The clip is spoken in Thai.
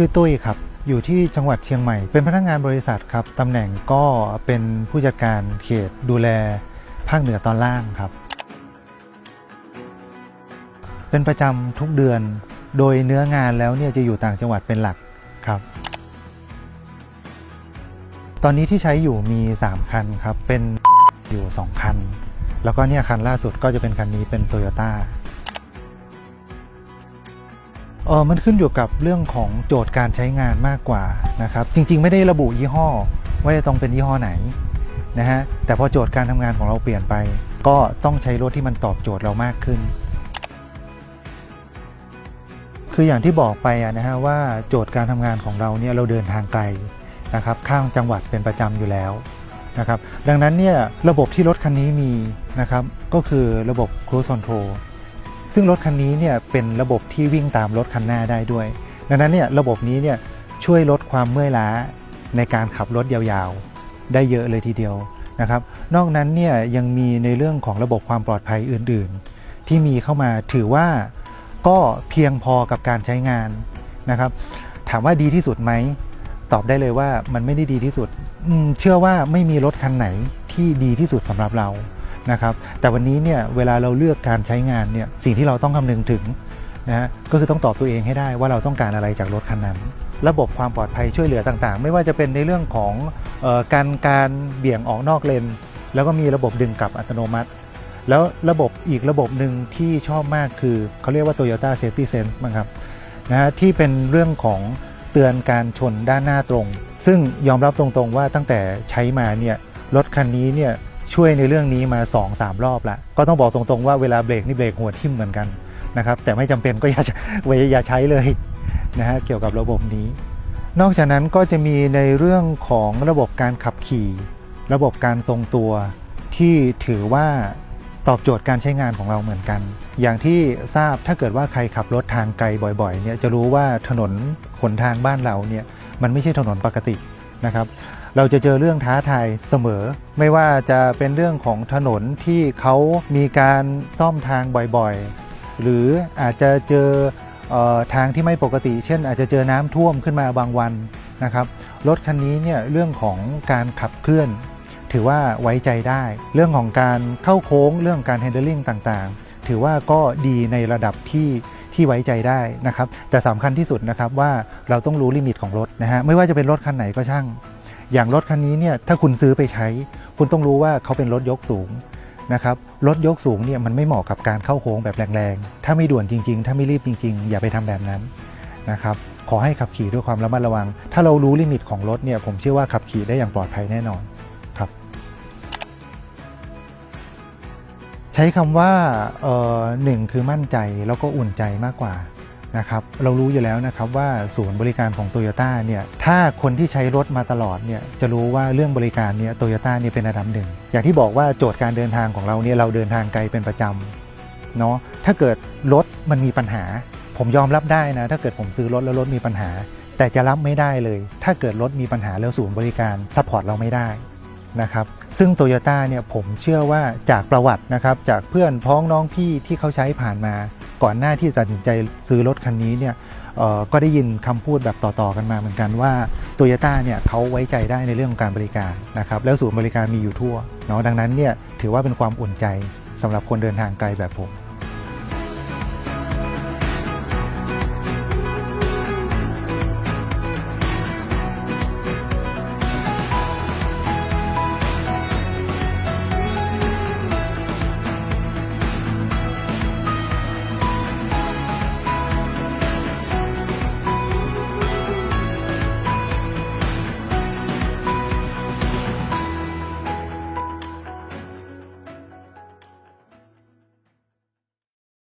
ชื่อตุ้ยครับ อยู่ที่จังหวัดเชียงใหม่ เป็นพนักงานบริษัทครับตำแหน่งก็เป็นผู้จัดการเขตดูแลภาคเหนือตอนล่างครับ เป็นประจำทุกเดือน โดยเนื้องานแล้วเนี่ยจะอยู่ต่างจังหวัดเป็นหลักครับ ตอนนี้ที่ใช้อยู่มี 3 คันครับ เป็นอยู่ 2 คัน แล้วก็เนี่ยคันล่าสุดก็จะเป็นคันนี้เป็นโตโยต้า เออมันขึ้นอยู่กับเรื่องของโจทย์การใช้งานมากกว่านะครับ จริง ๆ ไม่ได้ระบุยี่ห้อ ว่าจะต้องเป็นยี่ห้อไหนนะฮะแต่พอโจทย์การทำงานของเราเปลี่ยนไป ก็ต้องใช้รถที่มันตอบโจทย์เรามากขึ้น คืออย่างที่บอกไปนะฮะว่าโจทย์การทำงานของเราเนี่ยเราเดินทางไกลนะครับข้ามจังหวัดเป็นประจำอยู่แล้วนะครับดังนั้นเนี่ยระบบที่รถคันนี้มีนะครับก็คือระบบ Cruise Control ซึ่งรถคันนี้เนี่ยเป็นระบบที่วิ่งตามรถคันหน้าได้ด้วย ดังนั้นเนี่ยระบบนี้เนี่ยช่วยลดความเมื่อยล้าในการขับรถยาวๆ ได้เยอะเลยทีเดียวนะครับ นอกนั้นเนี่ยยังมีในเรื่องของระบบความปลอดภัยอื่นๆ ที่มีเข้ามาถือว่าก็เพียงพอกับการใช้งานนะครับ ถามว่าดีที่สุดไหมตอบได้เลยว่ามันไม่ได้ดีที่สุดเชื่อว่าไม่มีรถคันไหนที่ดีที่สุดสำหรับเรา นะครับแต่วันนี้เนี่ยเวลาเราเลือกการใช้งานเนี่ยสิ่งที่เราต้องคำนึงถึงนะฮะก็คือต้องตอบตัวเองให้ได้ว่าเราต้องการอะไรจากรถคันนั้น ระบบความปลอดภัยช่วยเหลือต่างๆ ไม่ว่าจะเป็นในเรื่องของออการการเบี่ยงออกนอกเลน แล้วก็มีระบบดึงกลับอัตโนมัติ แล้วระบบอีกระบบหนึ่งที่ชอบมากคือเขาเรียกว่า Toyota Safety Sense มั้งครับนะฮะที่เป็นเรื่องของเตือนการชนด้านหน้าตรง ซึ่งยอมรับตรงๆว่าตั้งแต่ใช้มาเนี่ยรถคันนี้เนี่ย ช่วยในเรื่องนี้มา 2-3 รอบละก็ต้องบอกตรงๆว่าเวลาเบรกนี่เบรกหัวทิ่มเหมือนกันนะครับ แต่ไม่จำเป็นก็อย่าอย่าใช้เลยนะฮะเกี่ยวกับระบบนี้ นอกจากนั้นก็จะมีในเรื่องของระบบการขับขี่ ระบบการทรงตัวที่ถือว่าตอบโจทย์การใช้งานของเราเหมือนกัน อย่างที่ทราบถ้าเกิดว่าใครขับรถทางไกลบ่อยๆเนี่ยจะรู้ว่าถนนหนทางบ้านเราเนี่ยมันไม่ใช่ถนนปกตินะครับเราจะเจอเรื่องท้าทายเสมอ ไม่ว่าจะเป็นเรื่องของถนนที่เขามีการซ่อมทางบ่อยๆ หรืออาจจะเจอออทางที่ไม่ปกติ เช่น อาจจะเจอน้ำท่วมขึ้นมาบางวันนะครับรถคันนี้เนี่ยเรื่องของการขับเคลื่อน ถือว่าไว้ใจได้ เรื่องของการเข้าโค้งเรื่องการ handling ต่างๆ ถือว่าก็ดีในระดับที่ที่ไว้ใจได้นะครับแต่สำคัญที่สุดนะครับว่าเราต้องรู้ลิมิตของรถนะฮะไม่ว่าจะเป็นรถคันไหนก็ช่าง อย่างรถคันนี้เนี่ยถ้าคุณซื้อไปใช้ คุณต้องรู้ว่าเขาเป็นรถยกสูงนะครับรถยกสูงเนี่ยมันไม่เหมาะกับการเข้าโค้งแบบแรงๆ ถ้าไม่ด่วนจริง ๆ ถ้าไม่รีบจริง ๆ อย่าไปทำแบบนั้นนะครับขอให้ขับขี่ด้วยความระมัดระวัง ถ้าเรารู้ลิมิตของรถเนี่ยผมเชื่อว่าขับขี่ได้อย่างปลอดภัยแน่นอนครับ ใช้คำว่าเอ่อหนึ่งคือมั่นใจแล้วก็อุ่นใจมากกว่า นะครับเรารู้อยู่แล้วนะครับว่าศูนย์บริการของโตโยต้าเนี่ยถ้าคนที่ใช้รถมาตลอดเนี่ยจะรู้ว่าเรื่องบริการเนี่ยโตโยต้าเนี่ยเป็นอันดับหนึ่ง อย่างที่บอกว่าโจทย์การเดินทางของเราเนี่ยเราเดินทางไกลเป็นประจำเนาะถ้าเกิดรถมันมีปัญหา ผมยอมรับได้นะ ถ้าเกิดผมซื้อรถแล้วรถมีปัญหา แต่จะรับไม่ได้เลย ถ้าเกิดรถมีปัญหาแล้วศูนย์บริการซัพพอร์ตเราไม่ได้นะครับซึ่งโตโยต้าเนี่ยผมเชื่อว่าจากประวัตินะครับจากเพื่อนพ้องน้องพี่ที่เขาใช้ผ่านมา ก่อนหน้าที่จะตัดสินใจซื้อรถคันนี้เนี่ยก็ได้ยินคำพูดแบบต่อๆกันมาเหมือนกันว่าโตโยต้าเนี่ยเขาไว้ใจได้ในเรื่องของการบริการนะครับแล้วศูนย์บริการมีอยู่ทั่วเนาะดังนั้นเนี่ยถือว่าเป็นความอุ่นใจสำหรับคนเดินทางไกลแบบผม